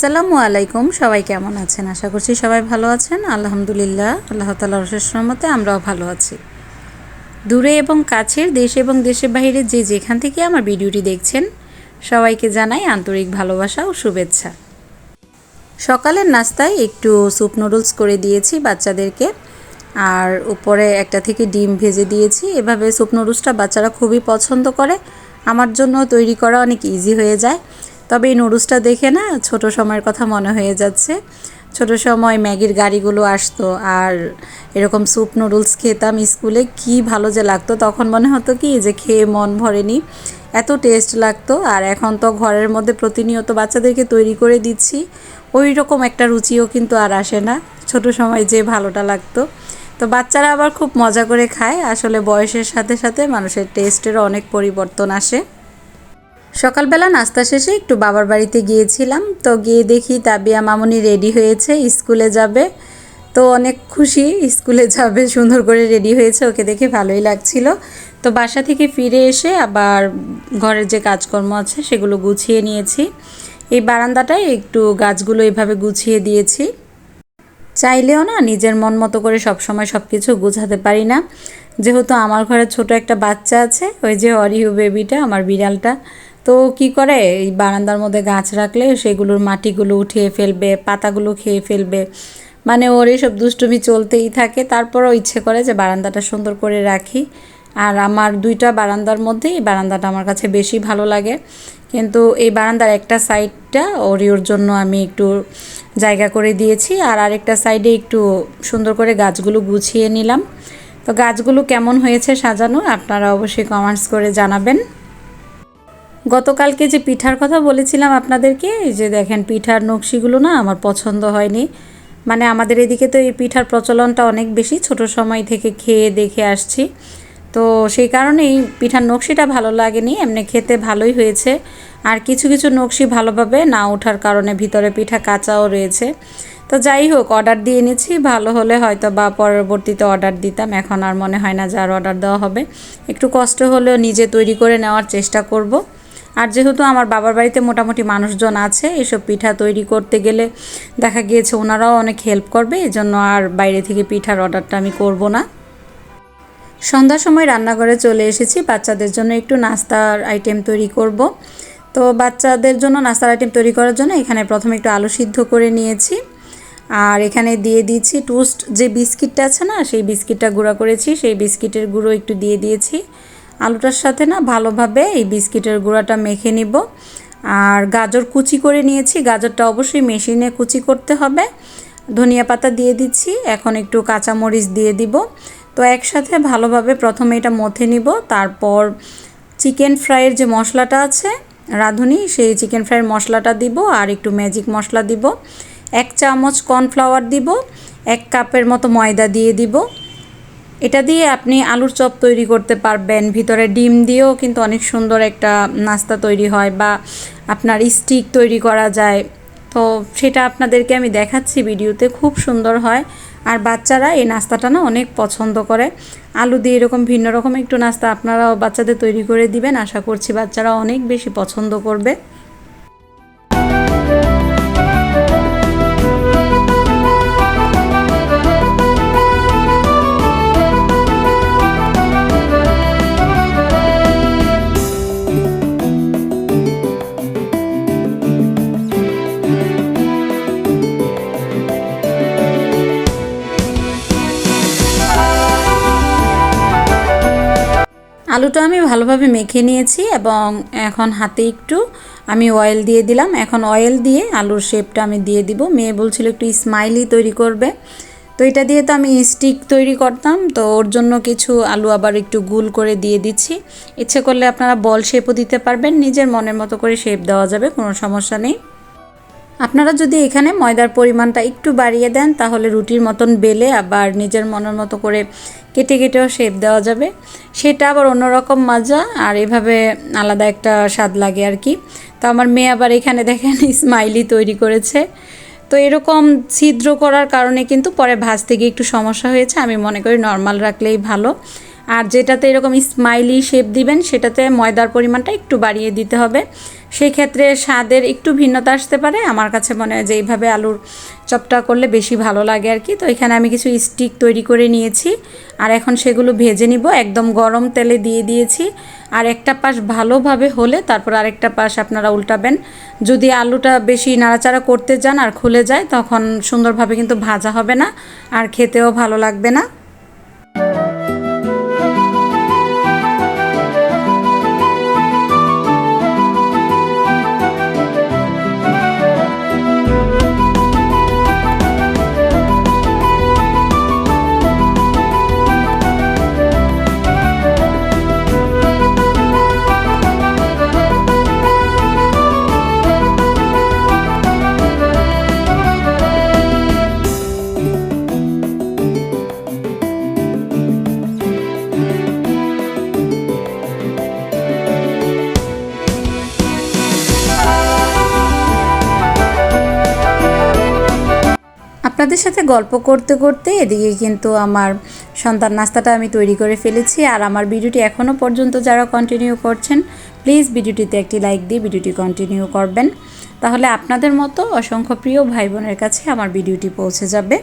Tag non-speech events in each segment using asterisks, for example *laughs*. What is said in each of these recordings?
আসসালামু আলাইকুম। সবাই কেমন আছেন? আশা করছি সবাই ভালো আছেন। আলহামদুলিল্লাহ, আল্লাহ তালার রহমতে আমরাও ভালো আছি। দূরে এবং কাছের, দেশ এবং দেশের বাইরে যে যেখান থেকে আমার ভিডিওটি দেখছেন, সবাইকে জানাই আন্তরিক ভালোবাসা ও শুভেচ্ছা। সকালের নাস্তায় একটু স্যুপ নুডলস করে দিয়েছি বাচ্চাদেরকে, আর উপরে একটা থেকে ডিম ভেজে দিয়েছি। এভাবে স্যুপ নুডলসটা বাচ্চারা খুবই পছন্দ করে। আমার জন্য তৈরি করা অনেক ইজি হয়ে যায়। তবে এই নুডলসটা দেখে না ছোট সময়ের কথা মনে হয়ে যাচ্ছে। ছোট সময় ম্যাগির গাড়িগুলো আসতো আর এরকম স্যুপ নুডলস খেতাম স্কুলে, কি ভালো যে লাগতো। তখন মনে হতো কি যে খেয়ে মন ভরেনি। এত টেস্ট লাগতো আর এখন তো ঘরের মধ্যে প্রতিনিয়ত বাচ্চাদেরকে তৈরি করে দিচ্ছি। ওই রকম একটা রুচিও কিন্তু আর আসে না ছোট সময় যে ভালোটা লাগতো। তো বাচ্চারা আবার খুব মজা করে খায়। আসলে বয়সের সাথে সাথে মানুষের টেস্টেরও অনেক পরিবর্তন আসে। সকালবেলা নাস্তা শেষে একটু বাবার বাড়িতে গিয়েছিলাম। তো গিয়ে দেখি তাবিয়া মামুনি রেডি হয়েছে, স্কুলে যাবে। তো অনেক খুশি, স্কুলে যাবে, সুন্দর করে রেডি হয়েছে, ওকে দেখে ভালোই লাগছিল। তো বাসা থেকে ফিরে এসে আবার ঘরের যে কাজকর্ম আছে সেগুলো গুছিয়ে নিয়েছি। এই বারান্দাটায় একটু গাছগুলো এভাবে গুছিয়ে দিয়েছি। চাইলেও না নিজের মন মতো করে সবসময় সব কিছু গুছাতে পারি না। যেহেতু আমার ঘরে ছোট একটা বাচ্চা আছে, ওই যে অরিহু বেবিটা আমার বিড়ালটা তো কি করে? এই বারান্দার মধ্যে গাছ রাখলে সেগুলোর মাটিগুলো উঠিয়ে ফেলবে, পাতাগুলো খেয়ে ফেলবে। মানে ওর এইসব দুষ্টুমি চলতেই থাকে। তারপরও ইচ্ছে করে যে বারান্দাটা সুন্দর করে রাখি। আর আমার দুইটা বারান্দার মধ্যে এই বারান্দাটা আমার কাছে বেশি ভালো লাগে। কিন্তু এই বারান্দার একটা সাইডটা ওরিওর জন্য আমি একটু জায়গা করে দিয়েছি। আর আরেকটা সাইডে একটু সুন্দর করে গাছগুলো গুছিয়ে নিলাম। তো গাছগুলো কেমন হয়েছে সাজানো আপনারা অবশ্যই কমেন্টস করে জানাবেন। গতকালকে যে পিঠার কথা বলেছিলাম আপনাদেরকে যে দেখেন পিঠার নকশিগুলো না আমার পছন্দ হয়নি। মানে আমাদের এদিকে তো এই পিঠার প্রচলনটা অনেক বেশি, ছোট সময় থেকে খেয়ে দেখে আসছি। তো সেই কারণেই পিঠার নকশিটা ভালো লাগেনি, এমনি খেতে ভালোই হয়েছে। আর কিছু কিছু নকশি ভালোভাবে না ওঠার কারণে ভিতরে পিঠা কাঁচাও রয়েছে। তো যাই হোক, অর্ডার দিয়ে নিচ্ছি ভালো হলে হয়তো বা পরবর্তীতে অর্ডার দিতাম, এখন আর মনে হয় না যে আর অর্ডার দেওয়া হবে। একটু কষ্ট হলেও নিজে তৈরি করে নেওয়ার চেষ্টা করব। আর যেহেতু আমার বাবার বাড়িতে মোটামুটি মানুষজন আছে, এসব পিঠা তৈরি করতে গেলে দেখা গিয়েছে ওনারাও অনেক হেল্প করবে, এজন্য আর বাইরে থেকে পিঠার অর্ডারটা আমি করব না। সন্ধ্যার সময় রান্নাঘরে চলে এসেছি, বাচ্চাদের জন্য একটু নাস্তার আইটেম তৈরি করব। তো বাচ্চাদের জন্য নাস্তার আইটেম তৈরি করার জন্য এখানে প্রথমে একটু আলু সিদ্ধ করে নিয়েছি। আর এখানে দিয়ে দিয়েছি টোস্ট যে বিস্কিটটা আছে না, সেই বিস্কিটটা গুঁড়া করেছি, সেই বিস্কিটের গুঁড়ো একটু দিয়ে দিয়েছি। আলুটার সাথে না ভালোভাবে এই বিস্কিটের গুঁড়াটা মেখে নিব। আর গাজর কুচি করে নিয়েছি। গাজরটা অবশ্যই মেশিনে কুচি করতে হবে। ধনিয়া পাতা দিয়ে দিচ্ছি। এখন একটু কাঁচামরিচ দিয়ে দিব। তো একসাথে ভালোভাবে প্রথমে এটা মথে নিব। তারপর চিকেন ফ্রাইয়ের যে মশলাটা আছে, রাঁধুনি, সেই চিকেন ফ্রাইয়ের মশলাটা দিব আর একটু ম্যাজিক মশলা দিব। এক চামচ কর্নফ্লাওয়ার দিব। এক কাপের মতো ময়দা দিয়ে দিব। এটা দিয়ে আপনি আলুর চপ তৈরি করতে পারবেন। ভিতরে ডিম দিয়েও কিন্তু অনেক সুন্দর একটা নাস্তা তৈরি হয় বা আপনার স্টিক তৈরি করা যায়। তো সেটা আপনাদেরকে আমি দেখাচ্ছি, ভিডিওতে খুব সুন্দর হয়। আর বাচ্চারা এই নাস্তাটা না অনেক পছন্দ করে। আলু দিয়ে এরকম ভিন্ন রকম একটু নাস্তা আপনারাও বাচ্চাদের তৈরি করে দিবেন। আশা করছি বাচ্চারা অনেক বেশি পছন্দ করবে। আলুটা আমি ভালোভাবে মেখে নিয়েছি এবং এখন হাতে একটু আমি অয়েল দিয়ে দিলাম। এখন অয়েল দিয়ে আলুর শেপটা আমি দিয়ে দিব। মেয়ে বলছিল একটু স্মাইলি তৈরি করবে। তো এটা দিয়ে তো আমি স্টিক তৈরি করতাম। তো ওর জন্য কিছু আলু আবার একটু গুল করে দিয়ে দিচ্ছি। ইচ্ছে করলে আপনারা বল শেপও দিতে পারবেন। নিজের মনের মতো করে শেপ দেওয়া যাবে, কোনো সমস্যা নেই। আপনারা যদি এখানে ময়দার পরিমাণটা একটু বাড়িয়ে দেন, তাহলে রুটির মতন বেলে আবার নিজের মনের মতো করে কেটে কেটেও শেপ দেওয়া যাবে। সেটা আবার অন্যরকম মজা আর এভাবে আলাদা একটা স্বাদ লাগে আর কি। তো আমার মেয়ে আবার এখানে দেখেন *laughs* স্মাইলি তৈরি করেছে। তো এরকম ছিদ্র করার কারণে কিন্তু পরে ভাজতে গিয়ে একটু সমস্যা হয়েছে, আমি মনে করি নর্মাল রাখলেই ভালো। আর যেটাতে এরকম স্মাইলি শেপ দিবেন, সেটাতে ময়দার পরিমাণটা একটু বাড়িয়ে দিতে হবে। সেই ক্ষেত্রে স্বাদের একটু ভিন্নতা আসতে পারে। আমার কাছে মনে হয় যে এইভাবে আলুর চপটা করলে বেশি ভালো লাগে আর কি। তো এখানে আমি কিছু স্টিক তৈরি করে নিয়েছি। আর এখন সেগুলো ভেজে নিব। একদম গরম তেলে দিয়ে দিয়েছি। আর একটা পাশ ভালোভাবে হলে তারপর আরেকটা পাশ আপনারা উল্টাবেন। যদি আলুটা বেশি নাড়াচাড়া করতে যান আর খুলে যায়, তখন সুন্দরভাবে কিন্তু ভাজা হবে না। আর খেতেও ভালো লাগবে না। আপনাদের সাথে গল্প করতে করতে এদিকে কিন্তু আমার সন্তান নাস্তাটা আমি তৈরি করে ফেলেছি। আর আমার ভিডিওটি এখনও পর্যন্ত যারা কন্টিনিউ করছেন প্লিজ ভিডিওটিতে একটি লাইক দিয়ে ভিডিওটি কন্টিনিউ করবেন। তাহলে আপনাদের মতো অসংখ্য প্রিয় ভাই বোনের কাছে আমার ভিডিওটি পৌঁছে যাবে।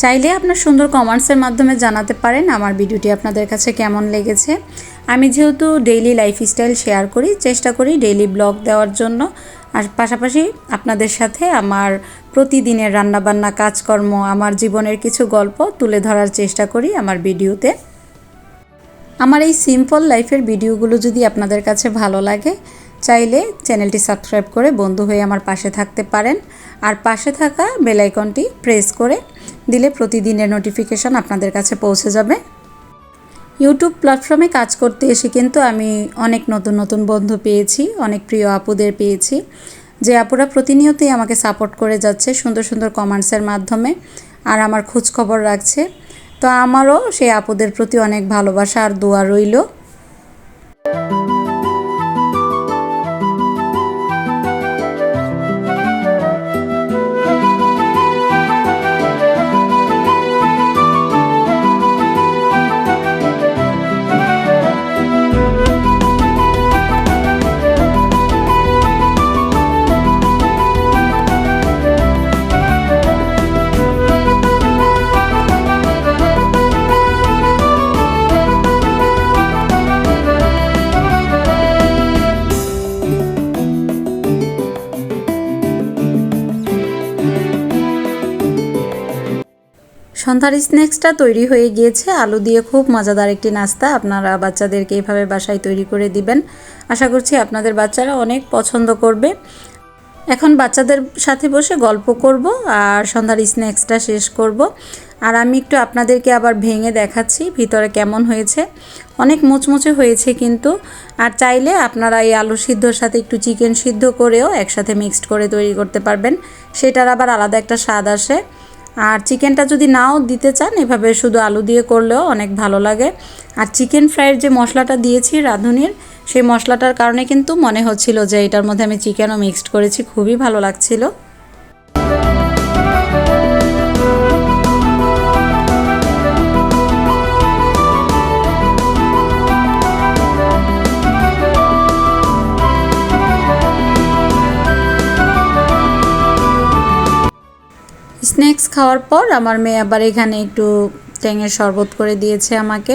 চাইলে আপনার সুন্দর কমেন্টসের মাধ্যমে জানাতে পারেন আমার ভিডিওটি আপনাদের কাছে কেমন লেগেছে। আমি যেহেতু ডেইলি লাইফস্টাইল শেয়ার করি, চেষ্টা করি ডেইলি ব্লগ দেওয়ার জন্য। আর পাশাপাশি আপনাদের সাথে আমার প্রতিদিনের রান্নাবান্না কাজকর্ম, আমার জীবনের কিছু গল্প তুলে ধরার চেষ্টা করি আমার ভিডিওতে। আমার এই সিম্পল লাইফের ভিডিওগুলো যদি আপনাদের কাছে ভালো লাগে, চাইলে চ্যানেলটি সাবস্ক্রাইব করে বন্ধু হয়ে আমার পাশে থাকতে পারেন। আর পাশে থাকা বেলাইকনটি প্রেস করে দিলে প্রতিদিনের নোটিফিকেশন আপনাদের কাছে পৌঁছে যাবে। ইউটিউব প্ল্যাটফর্মে কাজ করতে এসে কিন্তু আমি অনেক নতুন নতুন বন্ধু পেয়েছি, অনেক প্রিয় আপুদের পেয়েছি। যে আপুরা প্রতিনিয়তই আমাকে সাপোর্ট করে যাচ্ছে সুন্দর সুন্দর কমেন্টসের মাধ্যমে আর আমার খোঁজখবর রাখছে। তো আমারও সেই আপুদের প্রতি অনেক ভালোবাসা আর দোয়া রইল। সন্ধ্যার স্ন্যাক্সটা তৈরি হয়ে গিয়েছে। আলু দিয়ে খুব মজাদার একটি নাস্তা। আপনারা বাচ্চাদেরকে এইভাবে বাসায় তৈরি করে দিবেন। আশা করছি আপনাদের বাচ্চারা অনেক পছন্দ করবে। এখন বাচ্চাদের সাথে বসে গল্প করব আর সন্ধ্যার স্ন্যাক্সটা শেষ করব। আর আমি একটু আপনাদেরকে আবার ভেঙে দেখাচ্ছি ভিতরে কেমন হয়েছে। অনেক মুচমুচে হয়েছে কিন্তু। আর চাইলে আপনারা এই আলু সিদ্ধর সাথে একটু চিকেন সিদ্ধ করেও একসাথে মিক্সড করে তৈরি করতে পারবেন। সেটার আবার আলাদা একটা স্বাদ আসে। আর চিকেনটা যদি নাও দিতে চান, এভাবে শুধু আলু দিয়ে করলেও অনেক ভালো লাগে। আর চিকেন ফ্রাইয়ের যে মশলাটা দিয়েছি রাঁধুনির, সেই মশলাটার কারণে কিন্তু মনে হচ্ছিল যে এটার মধ্যে আমি চিকেনও মিক্সড করেছি, খুবই ভালো লাগছিল। স্ন্যাক্স খাওয়ার পর আমার মেয়ে আবার এখানে একটু ট্যাঙের শরবত করে দিয়েছে আমাকে।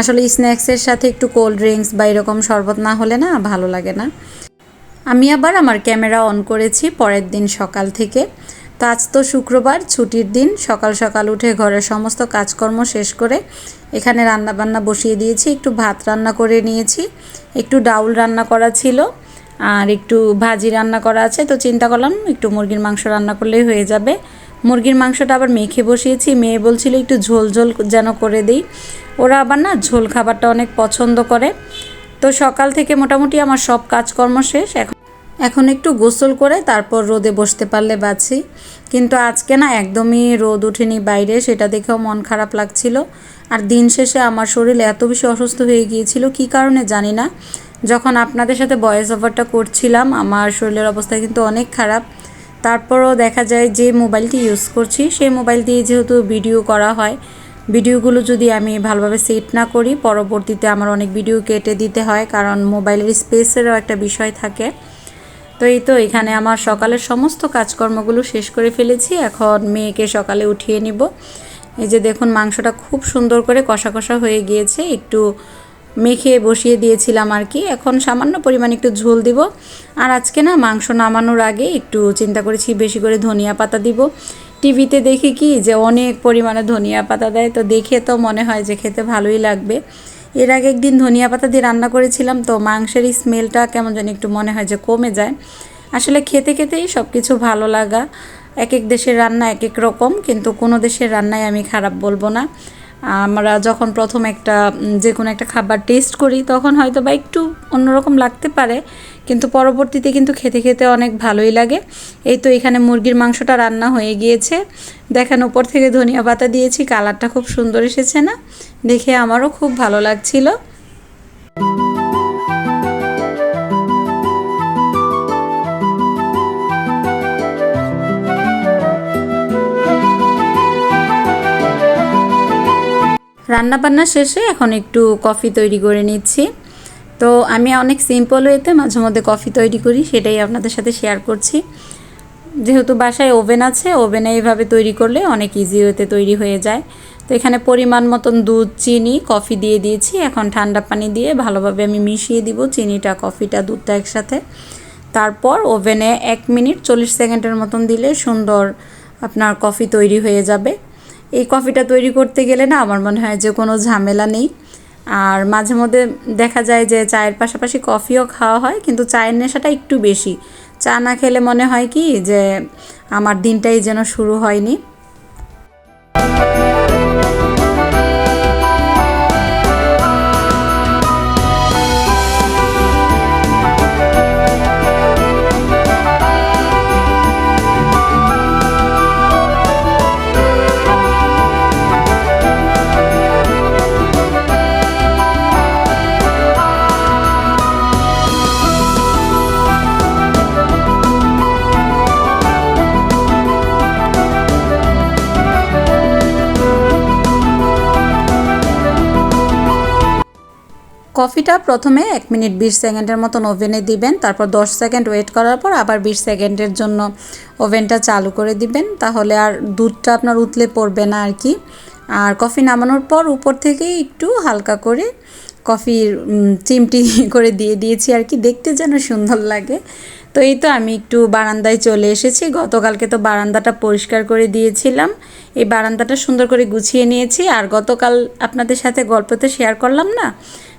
আসলে স্ন্যাক্সের সাথে একটু কোল্ড ড্রিঙ্কস বা এরকম শরবত না হলে না ভালো লাগে না। আমি আবার আমার ক্যামেরা অন করেছি পরের দিন সকাল থেকে। তো আজ তো শুক্রবার, ছুটির দিন। সকাল সকাল উঠে ঘরের সমস্ত কাজকর্ম শেষ করে এখানে রান্না বান্না বসিয়ে দিয়েছি। একটু ভাত রান্না করে নিয়েছি। একটু ডাউল রান্না করা ছিল আর একটু ভাজি রান্না করা আছে। তো চিন্তা করলাম একটু মুরগির মাংস রান্না করলেই হয়ে যাবে। মুরগির মাংসটা আবার মেখে বসিয়েছি। মেয়ে বলছিল একটু ঝোল ঝোল যেন করে দিই। ওরা আবার না ঝোল খাবারটা অনেক পছন্দ করে। তো সকাল থেকে মোটামুটি আমার সব কাজকর্ম শেষ। এখন এখন একটু গোসল করে তারপর রোদে বসতে পারলে বাঁচি। কিন্তু আজকে না একদমই রোদ উঠেনি বাইরে, সেটা দেখেও মন খারাপ লাগছিল। আর দিন শেষে আমার শরীর এত বেশি অসুস্থ হয়ে গিয়েছিল, কি কারণে জানি না। যখন আপনাদের সাথে ভয়েস ওভারটা করছিলাম, আমার শরীরের অবস্থা কিন্তু অনেক খারাপ। তারপরও দেখা যায় যে মোবাইলটি ইউজ করছি, সেই মোবাইল দিয়ে যেহেতু ভিডিও করা হয় ভিডিওগুলো যদি আমি ভালোভাবে সেট না করি, পরবর্তীতে আমার অনেক ভিডিও কেটে দিতে হয়, কারণ মোবাইলের স্পেসেরও একটা বিষয় থাকে। তো এই তো, এখানে আমার সকালের সমস্ত কাজকর্মগুলো শেষ করে ফেলেছি, এখন মেয়েকে সকালে উঠিয়ে নিব। এই যে দেখুন, মাংসটা খুব সুন্দর করে কষা কষা হয়ে গিয়েছে, একটু মেখে বসিয়ে দিয়েছিলাম আর কি। এখন সামান্য পরিমাণ একটু ঝোল দিব। আর আজকে না মাংস নামানোর আগে একটু চিন্তা করেছি বেশি করে ধনিয়া পাতা দিব। টিভিতে দেখি কি যে অনেক পরিমাণে ধনিয়া পাতা দেয়। তো দেখে তো মনে হয় যে খেতে ভালোই লাগবে। এর আগে একদিন ধনিয়া পাতা দিয়ে রান্না করেছিলাম। তো মাংসের স্মেলটা কেমন যেন একটু মনে হয় যে কমে যায়। আসলে খেতে খেতেই সব কিছু ভালো লাগা। এক এক দেশের রান্না এক এক রকম। কিন্তু কোনো দেশের রান্নায় আমি খারাপ বলব না। আমরা যখন প্রথম একটা যে কোনো একটা খাবার টেস্ট করি, তখন হয়তো বা একটু অন্যরকম লাগতে পারে, কিন্তু পরবর্তীতে কিন্তু খেতে খেতে অনেক ভালোই লাগে। এই তো এখানে মুরগির মাংসটা রান্না হয়ে গিয়েছে। দেখেন ওপর থেকে ধনিয়া পাতা দিয়েছি, কালারটা খুব সুন্দর এসেছে না? দেখে আমারও খুব ভালো লাগছিল। রান্নাবান্না শেষে এখন একটু কফি তৈরি করে নিচ্ছি। তো আমি অনেক সিম্পল ওয়েতে মাঝে মধ্যে কফি তৈরি করি, সেটাই আপনাদের সাথে শেয়ার করছি। যেহেতু বাসায় ওভেন আছে ওভেনে এইভাবে তৈরি করলে অনেক ইজি ওয়েতে তৈরি হয়ে যায়। তো এখানে পরিমাণ মতন দুধ, চিনি, কফি দিয়ে দিয়েছি। এখন ঠান্ডা পানি দিয়ে ভালোভাবে আমি মিশিয়ে দিব চিনিটা, কফিটা, দুধটা একসাথে। তারপর ওভেনে এক মিনিট চল্লিশ সেকেন্ডের মতন দিলে সুন্দর আপনার কফি তৈরি হয়ে যাবে। এই কফিটা তৈরি করতে গেলে না আমার মনে হয় যে কোনো ঝামেলা নেই। আর মাঝে মধ্যে দেখা যায় যে চায়ের পাশাপাশি কফিও খাওয়া হয়, কিন্তু চায়ের নেশাটা একটু বেশি। চা না খেলে মনে হয় কি যে আমার দিনটাই যেন শুরু হয়নি। কফিটা প্রথমে এক মিনিট বিশ সেকেন্ডের মতন ওভেনে দিবেন, তারপর দশ সেকেন্ড ওয়েট করার পর আবার বিশ সেকেন্ডের জন্য ওভেনটা চালু করে দিবেন, তাহলে আর দুধটা আপনার উতলে পড়বে না আর কি। আর কফি নামানোর পর উপর থেকে একটু হালকা করে কফির চিমটি *laughs* করে দিয়ে দিয়েছি আর কি, দেখতে যেন সুন্দর লাগে। তো এই তো আমি একটু বারান্দায় চলে এসেছি, গতকালকে তো বারান্দাটা পরিষ্কার করে দিয়েছিলাম। এই বারান্দাটা সুন্দর করে গুছিয়ে নিয়েছি, আর গতকাল আপনাদের সাথে গল্পতে শেয়ার করলাম না?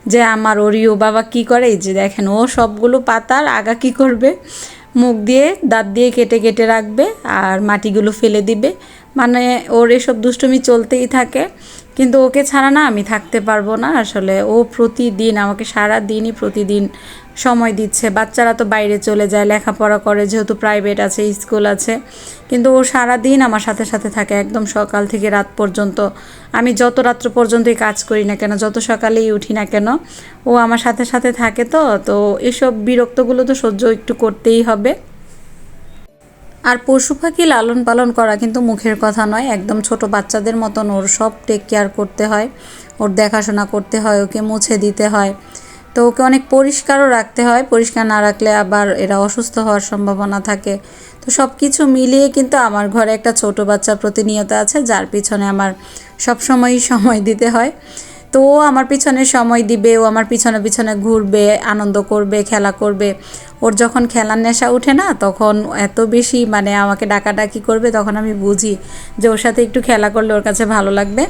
যে আমার ওরিও বাবা কি করে? যে দেখেন, ও সবগুলো পাতার আগা কি করবে? মুখ দিয়ে দাঁত দিয়ে কেটে কেটে রাখবে আর মাটিগুলো ফেলে দিবে। মানে ওর এসব দুষ্টুমি চলতেই থাকে। কিন্তু ওকে ছাড়া না আমি থাকতে পারব না। আসলে ও প্রতিদিন, আমাকে সারা দিনই প্রতিদিন সময় দিচ্ছে। বাচ্চারা তো বাইরে চলে যায়, লেখাপড়া করে, যেহেতু প্রাইভেট আছে স্কুল আছে। কিন্তু ও সারা দিন আমার সাথে সাথে থাকে, একদম সকাল থেকে রাত পর্যন্ত। আমি যত রাত্র পর্যন্তই কাজ করি না কেন, যত সকালেই উঠি না কেন, ও আমার সাথে সাথে থাকে তো তো এসব বিরক্তগুলো তো সহ্য একটু করতেই হবে। আর পশু পাখি লালন পালন করা কিন্তু মুখের কথা নয়, একদম ছোট বাচ্চাদের মতন ওর সব টেক কেয়ার করতে হয়। ওর দেখাশোনা করতে হয়, ওকে মুছে দিতে হয়। তো ওকে অনেক পরিষ্কারও রাখতে হয়। পরিষ্কার না রাখলে আবার এরা অসুস্থ হওয়ার সম্ভাবনা থাকে। তো সব কিছু মিলিয়ে কিন্তু আমার ঘরে একটা ছোট বাচ্চা প্রতিনিয়ত আছে, যার পিছনে আমার সবসময়ই সময় দিতে হয়। তো ও আমার পিছনে সময় দিবে, ও আমার পিছনে পিছনে ঘুরবে, আনন্দ করবে, খেলা করবে। ওর যখন খেলার নেশা উঠে না, তখন এত বেশি মানে আমাকে ডাকাডাকি করবে, তখন আমি বুঝি যে ওর সাথে একটু খেলা করলে ওর কাছে ভালো লাগবে।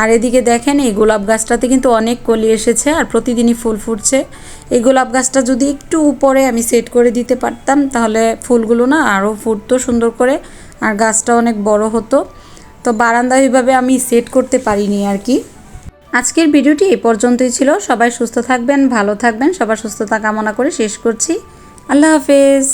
আর এদিকে দেখেন, এই গোলাপ গাছটাতে কিন্তু অনেক কলি এসেছে আর প্রতিদিনই ফুল ফুটছে। এই গোলাপ গাছটা যদি একটু উপরে আমি সেট করে দিতে পারতাম, তাহলে ফুলগুলো না আরও ফুটতো সুন্দর করে, আর গাছটা অনেক বড় হতো। তো বারান্দা ওইভাবে আমি সেট করতে পারিনি আর কি। আজকের ভিডিওটি এই পর্যন্তই ছিল। সবাই সুস্থ থাকবেন, ভালো থাকবেন। সবার সুস্থতা কামনা করে শেষ করছি। আল্লাহ হাফেজ।